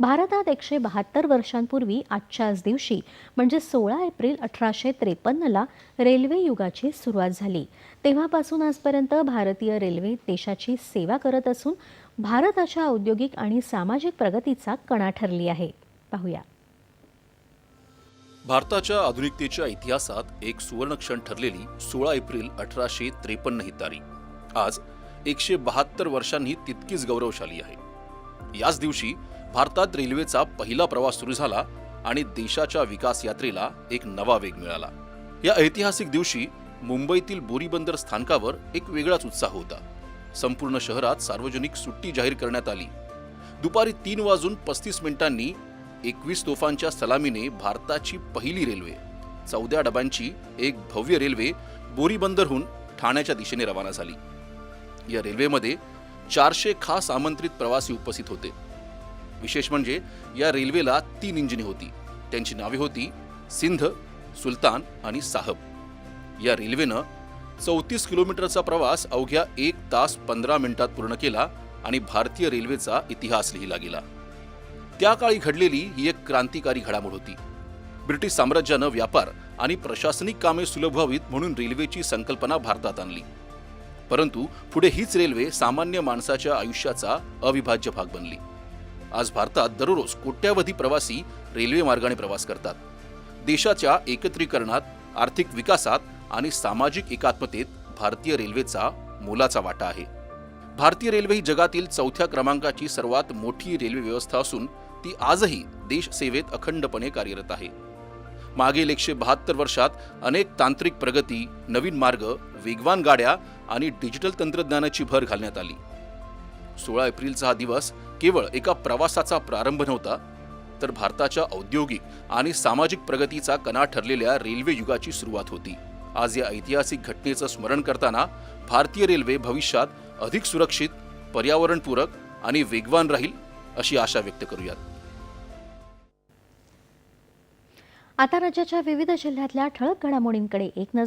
भारतात एकशे बहात्तर वर्षांपूर्वी आजच्याच दिवशी म्हणजे सोळा एप्रिल अठराशे त्रेपन्नला रेल्वे युगाची सुरुवात झाली. तेव्हापासून आजपर्यंत भारतीय रेल्वे देशाची सेवा करत असून भारताच्या औद्योगिक आणि सामाजिक प्रगतीचा कणा ठरली आहे. पाहूया. भारताच्या आधुनिकतेच्या इतिहासात एक सुवर्णक्षण ठरलेली सोळा एप्रिल अठराशे त्रेपन्न ही तारीख. आज एकशे बहात्तर वर्षांनी तितकीच गौरवशाली आहे. याच दिवशी भारतात रेल्वेचा पहिला प्रवास सुरू झाला आणि देशाच्या विकास यात्रेला एक नवा वेग मिळाला. या ऐतिहासिक दिवशी मुंबईतील बोरीबंदर स्थानकावर एक वेगळाच उत्साह होता. संपूर्ण शहरात सार्वजनिक सुट्टी जाहीर करण्यात आली. दुपारी तीन वाजून पस्तीस मिनिटांनी एकवीस तोफांच्या सलामीने भारताची पहिली रेल्वे चौदा डब्यांची एक भव्य रेल्वे बोरीबंदरहून ठाण्याच्या दिशेने रवाना झाली. या रेल्वेमध्ये चारशे खास आमंत्रित प्रवासी उपस्थित होते. विशेष म्हणजे या रेल्वेला तीन इंजिने होती. त्यांची नावे होती सिंध सुलतान आणि साहब. या रेल्वेनं चौतीस किलोमीटरचा प्रवास अवघ्या एक तास पंधरा मिनिटात पूर्ण केला आणि भारतीय रेल्वेचा इतिहास लिहिला गेला. त्या काळी घडलेली ही एक क्रांतिकारी घडामोड होती. ब्रिटिश साम्राज्यानं व्यापार आणि प्रशासनिक कामे सुलभ व्हावीत म्हणून रेल्वेची संकल्पना भारतात आणली. परंतु पुढे हीच रेल्वे सामान्य माणसाच्या आयुष्याचा अविभाज्य भाग बनली. आज भारतात दररोज कोट्यावधी प्रवासी रेल्वे मार्गाने प्रवास करतात. देशाच्या एकत्रीकरणात आर्थिक विकासात आणि सामाजिक एकात्मतेत भारतीय रेल्वेचा मोलाचा वाटा आहे. भारतीय रेल्वे ही जगातील चौथ्या क्रमांकाची सर्वात मोठी रेल्वे व्यवस्था असून ती आजही देश सेवेत अखंडपणे कार्यरत आहे. मागील एकशे बहात्तर वर्षात अनेक तांत्रिक प्रगती नवीन मार्ग वेगवान गाड्या आणि डिजिटल तंत्रज्ञानाची भर घालण्यात आली. सोळा एप्रिलचा हा दिवस केवळ एका प्रवासाचा प्रारंभ नव्हता तर भारताच्या औद्योगिक आणि सामाजिक प्रगतीचा कणा ठरलेल्या रेल्वे युगाची सुरुवात होती. आज या ऐतिहासिक घटनेचं स्मरण करताना भारतीय रेल्वे भविष्यात अधिक सुरक्षित पर्यावरणपूरक आणि वेगवान राहील अशी आशा व्यक्त करूयात. आता राज्याच्या विविध जिल्ह्यातल्या ठळक घडामोडींकडे एक नजर.